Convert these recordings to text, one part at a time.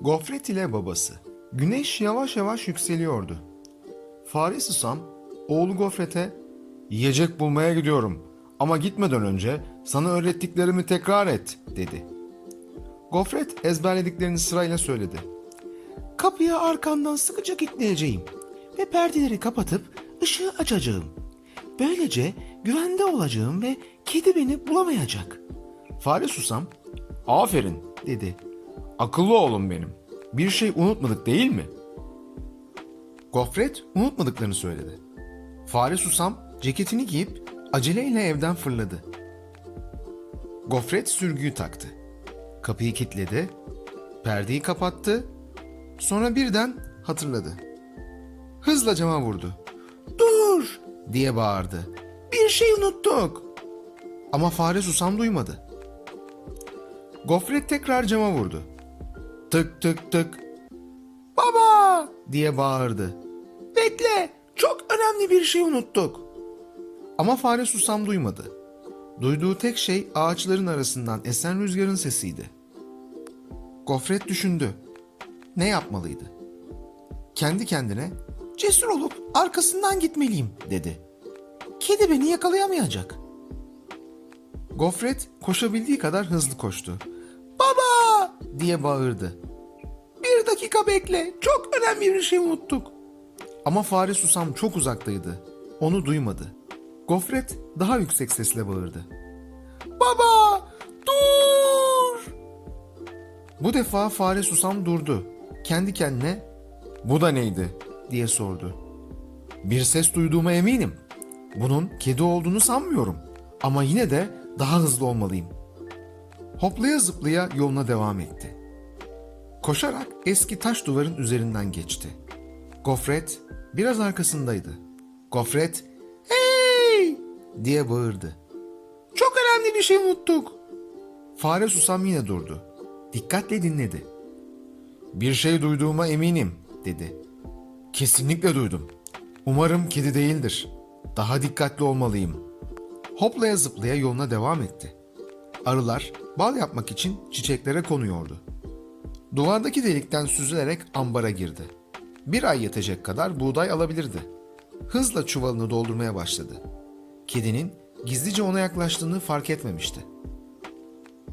Gofret ile babası. Güneş yavaş yavaş yükseliyordu. Fare Susam, oğlu Gofret'e ''Yiyecek bulmaya gidiyorum ama gitmeden önce sana öğrettiklerimi tekrar et.'' dedi. Gofret ezberlediklerini sırayla söyledi. Kapıyı arkandan sıkıca kilitleyeceğim ve perdeleri kapatıp ışığı açacağım. Böylece güvende olacağım ve kedi beni bulamayacak. Fare Susam, ''Aferin.'' dedi. ''Akıllı oğlum benim. Bir şey unutmadık değil mi?'' Gofret unutmadıklarını söyledi. Fare Susam ceketini giyip aceleyle evden fırladı. Gofret sürgüyü taktı. Kapıyı kilitledi, perdeyi kapattı, sonra birden hatırladı. Hızla cama vurdu. Dur! diye bağırdı. Bir şey unuttuk. Ama fare susam duymadı. Gofret tekrar cama vurdu. Tık tık tık Baba! diye bağırdı. Bekle! Çok önemli bir şey unuttuk. Ama fare susam duymadı. Duyduğu tek şey ağaçların arasından esen rüzgarın sesiydi. Gofret düşündü. Ne yapmalıydı? Kendi kendine Cesur olup arkasından gitmeliyim dedi. Kedi beni yakalayamayacak. Gofret koşabildiği kadar hızlı koştu. Diye bağırdı. Bir dakika bekle. Çok önemli bir şey unuttuk. Ama fare susam çok uzaktaydı. Onu duymadı. Gofret daha yüksek sesle bağırdı. Baba! Dur! Bu defa fare susam durdu. Kendi kendine bu da neydi diye sordu. Bir ses duyduğuma eminim. Bunun kedi olduğunu sanmıyorum. Ama yine de daha hızlı olmalıyım. Hoplaya zıplaya yoluna devam etti. Koşarak eski taş duvarın üzerinden geçti. Gofret biraz arkasındaydı. Gofret Hey! diye bağırdı. Çok önemli bir şey unuttuk. Fare susam yine durdu. Dikkatle dinledi. Bir şey duyduğuma eminim, dedi. Kesinlikle duydum. Umarım kedi değildir. Daha dikkatli olmalıyım. Hoplaya zıplaya yoluna devam etti. Arılar bal yapmak için çiçeklere konuyordu. Duvardaki delikten süzülerek ambara girdi. Bir ay yetecek kadar buğday alabilirdi. Hızla çuvalını doldurmaya başladı. Kedinin gizlice ona yaklaştığını fark etmemişti.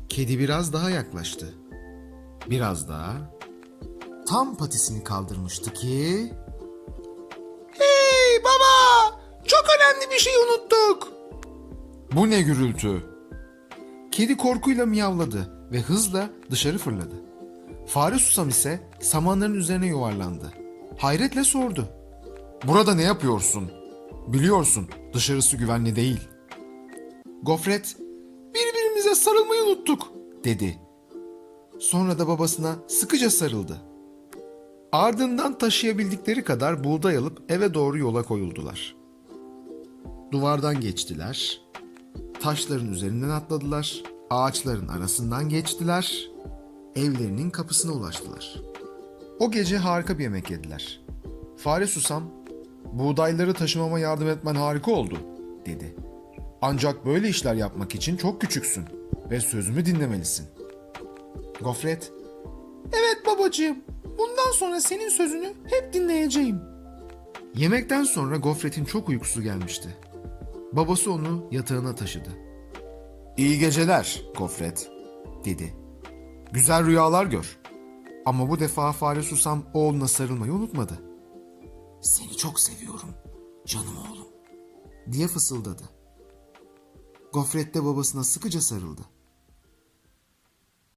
Kedi biraz daha yaklaştı. Biraz daha. Tam patisini kaldırmıştı ki... Hey baba! Çok önemli bir şey unuttuk. Bu ne gürültü? Kedi korkuyla miyavladı ve hızla dışarı fırladı. Fare susam ise samanların üzerine yuvarlandı. Hayretle sordu. Burada ne yapıyorsun? Biliyorsun dışarısı güvenli değil. Gofret, birbirimize sarılmayı unuttuk dedi. Sonra da babasına sıkıca sarıldı. Ardından taşıyabildikleri kadar buğday alıp eve doğru yola koyuldular. Duvardan geçtiler. Taşların üzerinden atladılar. Ağaçların arasından geçtiler. Evlerinin kapısına ulaştılar. O gece harika bir yemek yediler. Fare susam, buğdayları taşımama yardım etmen harika oldu, dedi. Ancak böyle işler yapmak için çok küçüksün ve sözümü dinlemelisin. Gofret, Evet babacığım. Bundan sonra senin sözünü hep dinleyeceğim. Yemekten sonra Gofret'in çok uykusu gelmişti. Babası onu yatağına taşıdı. İyi geceler Gofret, dedi. Güzel rüyalar gör. Ama bu defa fare susam oğluna sarılmayı unutmadı. Seni çok seviyorum canım oğlum. Diye fısıldadı. Gofret de babasına sıkıca sarıldı.